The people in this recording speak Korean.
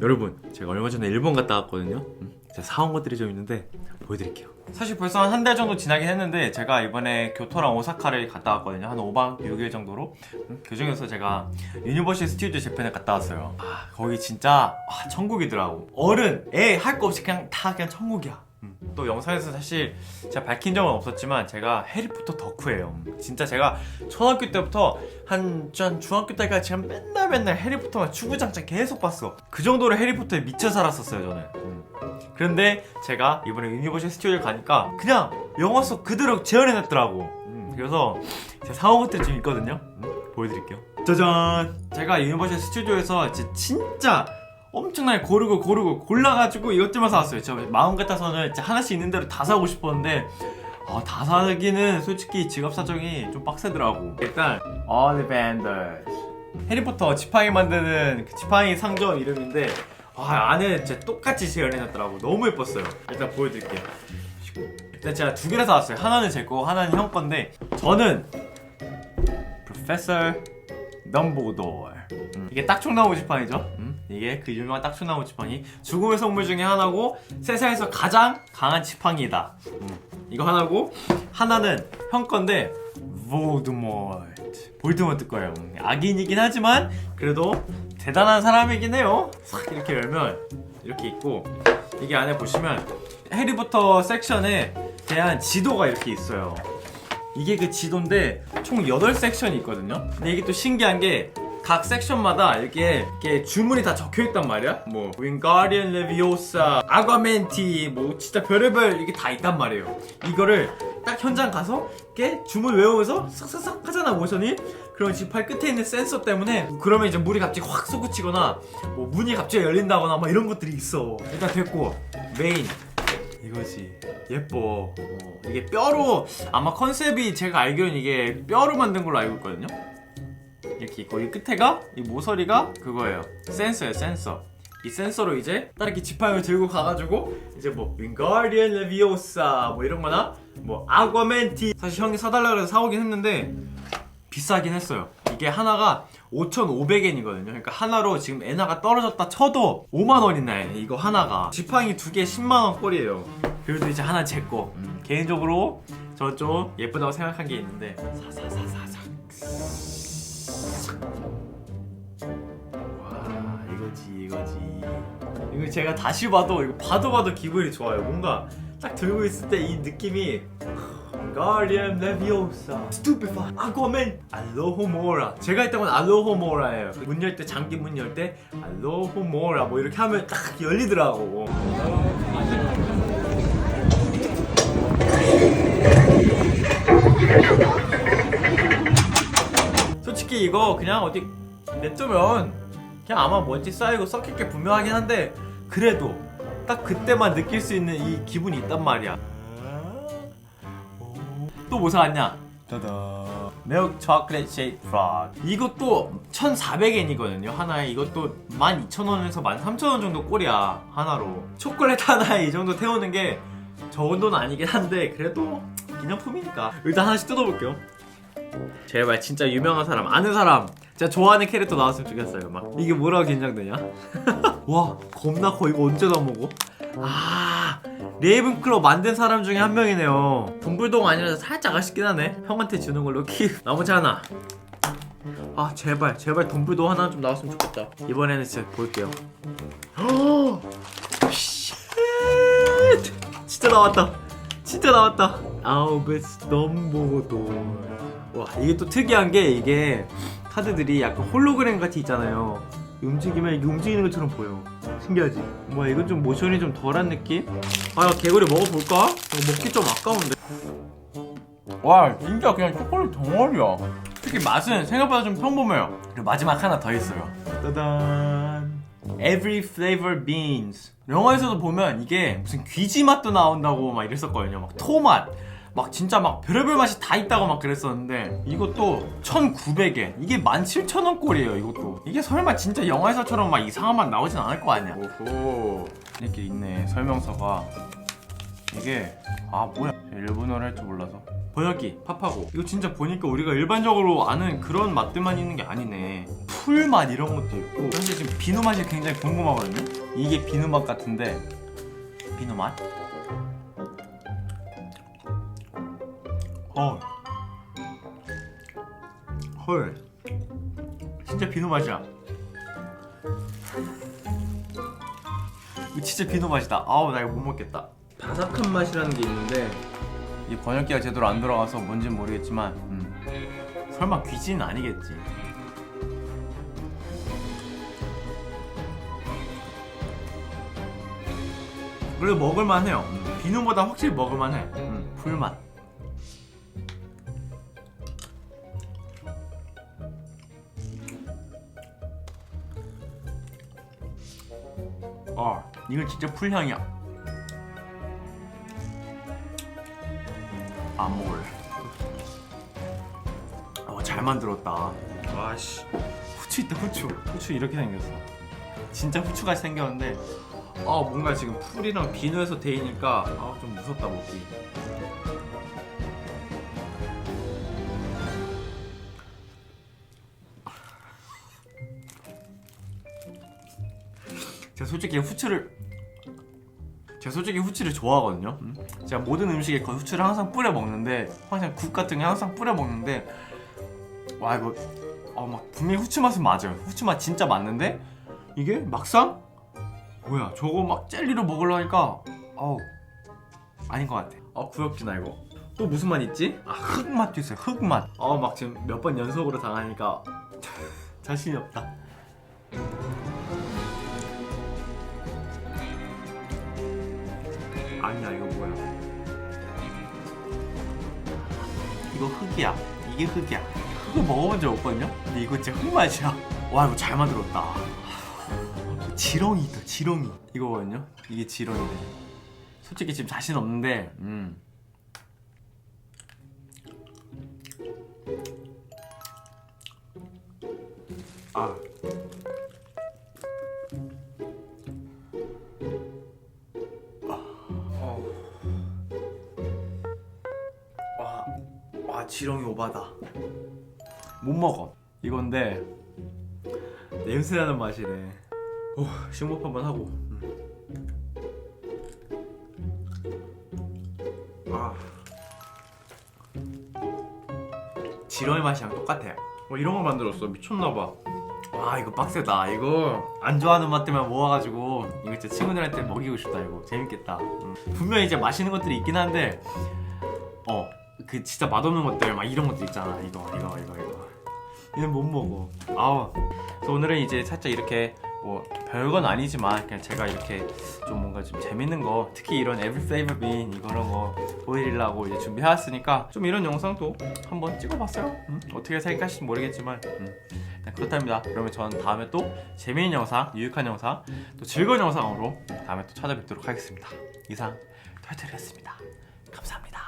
여러분 제가 얼마 전에 일본 갔다 왔거든요. 음, 제가 사온 것들이 좀 있는데 보여드릴게요. 사실 벌써 한 한 달 정도 지나긴 했는데 제가 이번에 교토랑 오사카를 갔다 왔거든요. 한 5박 6일 정도로. 음, 그 중에서 제가 유니버셜 스튜디오 재팬에 갔다 왔어요. 아 거기 진짜 아, 천국이더라고. 어른 애 할 거 없이 그냥 다 그냥 천국이야. 음, 또 영상에서 사실 제가 밝힌 적은 없었지만 제가 해리포터 덕후예요. 음, 진짜 제가 초등학교 때부터 한, 한 중학교 때까지 제가 맨날 맨날 해리포터만 주구장창 계속 봤어. 그 정도로 해리포터에 미쳐 살았었어요 저는. 음. 그런데 제가 이번에 유니버셜 스튜디오를 가니까 그냥 영화 속 그대로 재현해놨더라고. 음, 그래서 제가 사온 것들이 좀 있거든요. 음, 보여드릴게요. 짜잔! 제가 유니버셜 스튜디오에서 진짜 엄청나게 고르고 고르고 골라가지고 이것들만 사왔어요. 저 마음 같아서는 하나씩 있는 대로 다 사고 싶었는데 아, 다 사기는 솔직히 지갑 사정이 좀 빡세더라고. 일단 올리밴더스 해리포터 지팡이 만드는 그 지팡이 상점 이름인데 와 안에 진짜 똑같이 재현해놨더라고. 너무 예뻤어요. 일단 보여드릴게요. 일단 제가 두 개를 사왔어요. 하나는 제 거 하나는 형 건데 저는 프로페서 덤보도어 음, 이게 딱총나무 지팡이죠? 음, 이게 그 유명한 딱총나무 지팡이. 죽음의 성물 중에 하나고 세상에서 가장 강한 지팡이다. 음, 이거 하나고 하나는 형 건데 볼드모트. 볼드모트 거예요. 음, 악인이긴 하지만 그래도 대단한 사람이긴 해요. 싹 이렇게 열면 이렇게 있고 이게 안에 보시면 해리포터 섹션에 대한 지도가 이렇게 있어요. 이게 그 지도인데 총 8섹션이 있거든요. 근데 이게 또 신기한 게 각 섹션마다 이렇게, 이렇게 주문이 다 적혀 있단 말이야. 뭐 윙가리언 레비오사, 아과멘티, 뭐 진짜 별의별 이게 다 있단 말이에요. 이거를 딱 현장 가서 이렇게 주문 외우면서 싹싹싹 하잖아 모션이. 그럼 지팔 끝에 있는 센서 때문에 그러면 이제 물이 갑자기 확 솟구치거나 뭐 문이 갑자기 열린다거나 막 이런 것들이 있어. 일단 됐고 메인 이거지 예뻐 어, 이게 뼈로 아마 컨셉이 제가 알기로는 이게 뼈로 만든 걸로 알고 있거든요 이렇게 있고 이 끝에가 이 모서리가 그거예요 센서예요 센서 이 센서로 이제 딱 이렇게 지팡이를 들고 가가지고 이제 뭐 윙가리언 레비오사 뭐 이런 거나 뭐 아과멘티 사실 형이 사달라 그래서 사오긴 했는데 비싸긴 했어요. 이게 하나가 5,500엔이거든요. 그러니까 하나로 지금 엔화가 떨어졌다 쳐도 5만 원이나 해. 이거 하나가. 지팡이 두 개 10만 원 꼴이에요. 그래도 이제 하나 제 거. 음, 개인적으로 저 좀 예쁘다고 생각한 게 있는데 사사사사사. 이거지. 이거 제가 다시 봐도 이거 봐도 봐도 기분이 좋아요. 뭔가 딱 들고 있을 때 이 느낌이 가리엠 레비오사 스투피파 아쿠아맨 알로호모라 제가 했던 건 알로호모라예요 문 열 때 장기 문 열때 알로호모라 뭐 이렇게 하면 딱 열리더라고 솔직히 이거 그냥 어디 냅두면 그냥 아마 먼지 쌓이고 썩힐 게 분명하긴 한데 그래도 딱 그때만 느낄 수 있는 이 기분이 있단 말이야. 또 뭐 사왔냐? 짜잔. 밀크 초콜릿 쉐이크 프락 이것도 1,400엔이거든요 하나에. 이것도 12,000원에서 13,000원 정도 꼴이야 하나로. 초콜릿 하나에 이 정도 태우는 게 정도는 아니긴 한데 그래도 기념품이니까. 일단 하나씩 뜯어볼게요. 제발 진짜 유명한 사람 아는 사람 제가 좋아하는 캐릭터 나왔으면 좋겠어요 막. 이게 뭐라고 긴장되냐? 와 겁나 커. 이거 언제 다 먹어? 아 레이븐클럽 만든 사람 중에 한 명이네요. 동불동 아니라서 살짝 아쉽긴 하네. 형한테 주는 걸로 키 나머지 하나. 아 제발 제발 동불동 하나 좀 나왔으면 좋겠다. 이번에는 진짜 볼게요. 쉣 진짜 나왔다. 진짜 나왔다. 아우베스 덤보도 와 이게 또 특이한 게 이게 카드들이 약간 홀로그램 같이 있잖아요. 움직이면 이게 움직이는 것처럼 보여. 신기하지? 뭐야 이건 좀 모션이 좀 덜한 느낌? 아 개구리 먹어볼까? 먹기 좀 아까운데. 와 진짜 그냥 초콜릿 덩어리야. 특히 맛은 생각보다 좀 평범해요. 그리고 마지막 하나 더 있어요. 따단. Every flavor beans 영화에서도 보면 이게 무슨 귀지 맛도 나온다고 막 이랬었거든요. 막 토맛 막 진짜 막 별의별 맛이 다 있다고 막 그랬었는데 이것도 1,900엔 이게 17,000원 꼴이에요 이것도. 이게 설마 진짜 영화에서처럼 막 이상한 맛 나오진 않을 거 아니야. 오호. 이렇게 있네 설명서가. 이게 아 뭐야? 일본어를 할 줄 몰라서. 번역기 팝하고. 이거 진짜 보니까 우리가 일반적으로 아는 그런 맛들만 있는 게 아니네. 풀맛 이런 것도 있고. 사실 지금 비누 맛이 굉장히 궁금하거든요? 이게 비누 맛 같은데. 비누 맛? 어. 헐 진짜 비누 맛이야 이거 진짜 비누 맛이다. 아우 나 이거 못 먹겠다. 바삭한 맛이라는 게 있는데 이 번역기가 제대로 안 들어가서 뭔진 모르겠지만 음. 설마 귀지는 아니겠지. 그래도 먹을만해요. 음, 비누보다 확실히 먹을만해. 음, 풀맛. 아, 이건 진짜 풀향이야. 안 먹을래. 어, 잘 만들었다. 와씨. 후추 있다, 후추. 후추 이렇게 생겼어. 진짜 후추같이 생겼는데, 아, 뭔가 지금 풀이랑 비누에서 데이니까, 아, 좀 무섭다, 먹기. 솔직히 후추를 제가 솔직히 후추를 좋아하거든요. 음? 제가 모든 음식에 거의 후추를 항상 뿌려 먹는데 항상 국 같은 게 항상 뿌려 먹는데 와 이거 어막 분명히 후추 맛은 맞아요. 후추 맛 진짜 맞는데 이게 막상 뭐야 저거 막 젤리로 먹으려니까 어우 아닌 것 같아. 어 구역지나 이거. 또 무슨 맛 있지? 아 흙맛도 있어요. 흙맛. 어막 지금 몇 번 연속으로 당하니까 자신이 없다. 아니야 이거 뭐야? 이거 흙이야. 이게 흙이야. 흙을 먹어본 적 없거든요? 근데 이거 진짜 흙맛이야. 와 이거 잘 만들었다. 지렁이 있다 지렁이. 이거거든요? 이게 지렁이네. 솔직히 지금 자신 없는데 음. 아 지렁이 오바다. 못 먹어. 이건데 냄새 나는 맛이네. 오, 식모프 한번 하고. 음. 아, 지렁이 맛이랑 똑같아. 어, 이런 걸 만들었어. 미쳤나봐. 와 이거 빡세다. 이거 안 좋아하는 맛 때문에 모아가지고 이거 진짜 친구들한테 먹이고 싶다. 이거 재밌겠다. 음. 분명히 이제 맛있는 것들이 있긴 한데 어, 그 진짜 맛없는 것들 막 이런 것들 있잖아. 이거, 이거, 이거, 이거. 얘는 못 먹어. 아우. 그래서 오늘은 이제 살짝 이렇게 뭐 별건 아니지만 그냥 제가 이렇게 좀 뭔가 좀 재밌는 거 특히 이런 Every Flavor Bean 이런 거 보여드리려고 이제 준비해왔으니까 좀 이런 영상도 한번 찍어봤어요. 음, 어떻게 생각하실지 모르겠지만 음, 그렇답니다. 그러면 저는 다음에 또 재미있는 영상, 유익한 영상, 또 즐거운 영상으로 다음에 또 찾아뵙도록 하겠습니다. 이상 털털이었습니다. 감사합니다.